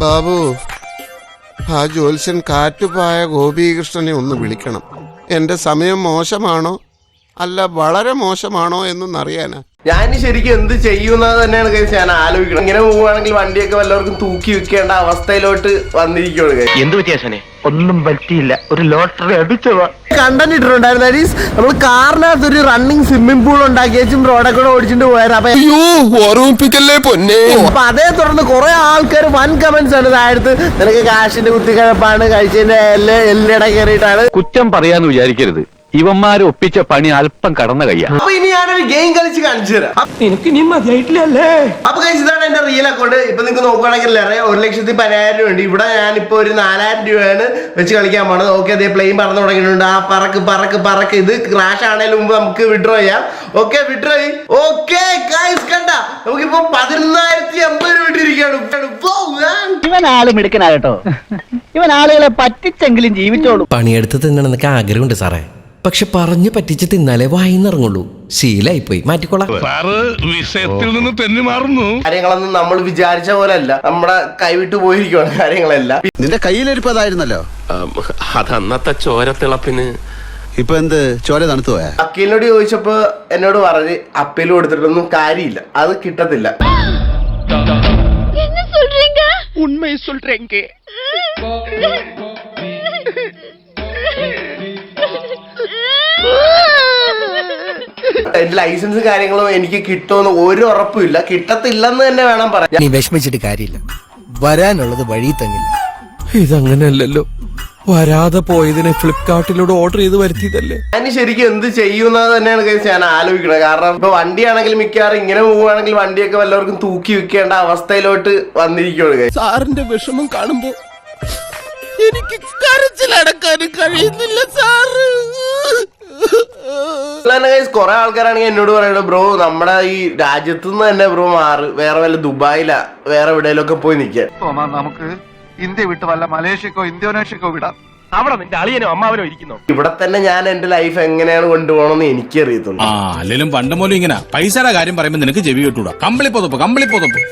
ബാബു ആ ജ്യോത്സ്യൻ കാറ്റുപായ ഗോപീകൃഷ്ണനെ ഒന്ന് വിളിക്കണം. എന്റെ സമയം മോശമാണോ? അല്ല വളരെ മോശമാണോ എന്നൊന്നറിയാനാ. ഞാൻ ശരിക്കും എന്ത് ചെയ്യുന്നത് തന്നെയാണ് കഴിച്ച് ഞാൻ ആലോചിക്കണം ഇങ്ങനെ പോവുകയാണെങ്കിൽ വണ്ടിയൊക്കെ വല്ലവർക്കും തൂക്കി വെക്കേണ്ട അവസ്ഥയിലോട്ട് വന്നിരിക്കുകയാണ്. എന്ത് പറ്റിയാശനെ ഒന്നും പറ്റിയില്ല. ഒരു ലോട്ടറി അടിച്ചതാ. കണ്ടന്റ് ഇട്ടിട്ടുണ്ടായിരുന്നു അരീസ് നമ്മൾ കാറിനകത്ത് ഒരു റണ്ണിങ് സ്വിമ്മിംഗ് പൂൾ ഉണ്ടാക്കി വെച്ചും റോഡൊക്കെ കൂടെ ഓടിച്ചിട്ട് പോയത്. അപ്പൊ അയ്യോ ഓർമ്മിപ്പിക്കല്ലേ പൊന്നെ? അപ്പൊ അതേ തുടർന്ന് കുറെ ആൾക്കാർ വൻ കമന്റ്സ് ആണ്. താഴത്ത് നിനക്ക് കാശിന്റെ കുത്തിക്കഴപ്പാണ് കഴിച്ചതിന്റെ എല്ല് എല്ലിട കയറിയിട്ടാണ്. കുറ്റം പറയാന്ന് വിചാരിക്കരുത്. ഇവന്മാര് ഒപ്പിച്ച പണി അല്പം കടന്ന കയ്യാ. അപ്പൊ ഇനി ഞാനൊരു ഗെയിം കളിച്ച് കാണിച്ചു തരാം. എനിക്ക് നീ മതിയായിട്ടില്ലല്ലേ? അപ്പൊ കഴിച്ച് ഇതാണ് എന്റെ റിയൽ അക്കൗണ്ട് ഇപ്പൊ നിങ്ങൾക്ക് നോക്കുകയാണെങ്കിൽ അറിയാം ഒരു ലക്ഷത്തി പതിനായിരം രൂപ ഉണ്ട് ഇവിടെ ഞാനിപ്പോ ഒരു നാലായിരം രൂപയാണ് വെച്ച് കളിക്കാൻ പോണത്. ഓക്കെ അതേ പ്ലെയിൻ പറന്ന് തുടങ്ങിയിട്ടുണ്ട്. ആ പറക്ക് പറക്ക് പറക്ക്. ഇത് ക്രാഷ് ആണേലും മുമ്പ് നമുക്ക് വിഡ്രോ ചെയ്യാം. ഓക്കെ വിഡ്രോ ഓക്കെ ഗൈസ് കണ്ട. നമുക്കിപ്പോ പതിനൊന്നായിരത്തി അമ്പത് രൂപ ഇട്ടിരിക്കുകയാണ്. ഇവൻ ആൾ മിടുക്കനാകട്ടോ ഇവൻ ആളുകളെ പറ്റിച്ചെങ്കിലും ജീവിച്ചോളൂ. പണിയെടുത്ത് തിന്നണമെന്നൊക്കെ ആഗ്രഹമുണ്ട് സാറേ. പക്ഷെ പറഞ്ഞു പറ്റിച്ച് തിന്നാലേ വായിന്നിറങ്ങുള്ളൂ ശീലായിപ്പോയി മാറ്റിക്കോളാം സാറ് വിഷയത്തിൽ നിന്ന് തെന്നി മാറുന്നു കാര്യങ്ങളൊന്നും നമ്മൾ വിചാരിച്ച പോലെ അല്ല നമ്മുടെ കൈവിട്ട് പോയിരിക്കുവാണ് കാര്യങ്ങളെല്ലാം നിന്റെ കയ്യിലിരിപ്പ് അതായിരുന്നല്ലോ അതന്നത്തെ ചോരത്തിളപ്പിന് ഇപ്പൊ എന്ത് ചോര തണുത്തു പോയാ വക്കീലിനോട് ചോദിച്ചപ്പോ എന്നോട് പറഞ്ഞ് അപ്പീൽ കൊടുത്തിട്ടൊന്നും കാര്യമില്ല അത് കിട്ടത്തില്ല என்ன சொல்றீங்க ഉണ്മയെ சொல்றேங்க എന്റെ ലൈസൻസ് കാര്യങ്ങളും എനിക്ക് കിട്ടുമെന്ന് ഒരു ഉറപ്പുമില്ല കിട്ടത്തില്ലെന്ന് തന്നെ വേണം പറയാൻ. നീ വിഷമിച്ചിട്ട് കാര്യമില്ല. വരാനുള്ളത് വഴി തന്നില്ല. ഇതങ്ങനെയല്ലല്ലോ വരാതെ പോയതിനെ ഫ്ലിപ്കാർട്ടിലൂടെ ഓർഡർ ചെയ്ത് വരുത്തിയതല്ലേ? ഞാൻ ശരിക്കും എന്ത് ചെയ്യുന്നത് തന്നെയാണ് കഴിച്ച് ഞാൻ ആലോചിക്കുന്നത്. കാരണം ഇപ്പൊ വണ്ടിയാണെങ്കിൽ മിക്കവാറും ഇങ്ങനെ പോവുകയാണെങ്കിൽ വണ്ടിയൊക്കെ വല്ലവർക്കും തൂക്കി വെക്കേണ്ട അവസ്ഥയിലോട്ട് വന്നിരിക്കുകയാണ്. സാറിന്റെ വിഷമം കാണുമ്പോ എനിക്ക് കരച്ചിലടക്കാനും കഴിയുന്നില്ല സാറ്. തന്നെ guys കുറെ ആൾക്കാരാണെങ്കിൽ എന്നോട് പറയുന്നത് ബ്രോ നമ്മുടെ ഈ രാജ്യത്ത് നിന്ന് തന്നെ ബ്രോ മാറ് വേറെ വല്ല ദുബായിലാ വേറെ എവിടെയെങ്കിലൊക്കെ പോയി നിൽക്കാൻ നമുക്ക് ഇന്ത്യ വിട്ട് വല്ല മലേഷ്യക്കോ ഇന്തോനേഷ്യക്കോ വിടാം. അവിടെ നിന്റെ അളിയനോ അമ്മാവനോ ഇരിക്കുന്നു? ഇവിടെ തന്നെ ഞാൻ എന്റെ ലൈഫ് എങ്ങനെയാണ് കൊണ്ടുപോകണമെന്ന് എനിക്കറിയത്തുള്ളൂ. ആ അല്ലെങ്കിലും പണ്ട് പോലും ഇങ്ങനെ. പൈസയുടെ കാര്യം പറയുമ്പോൾ നിനക്ക് ചെവി കിട്ടൂടാ. കമ്പിളി പൊതുപ്പ് കമ്പിളി പുതപ്പ്.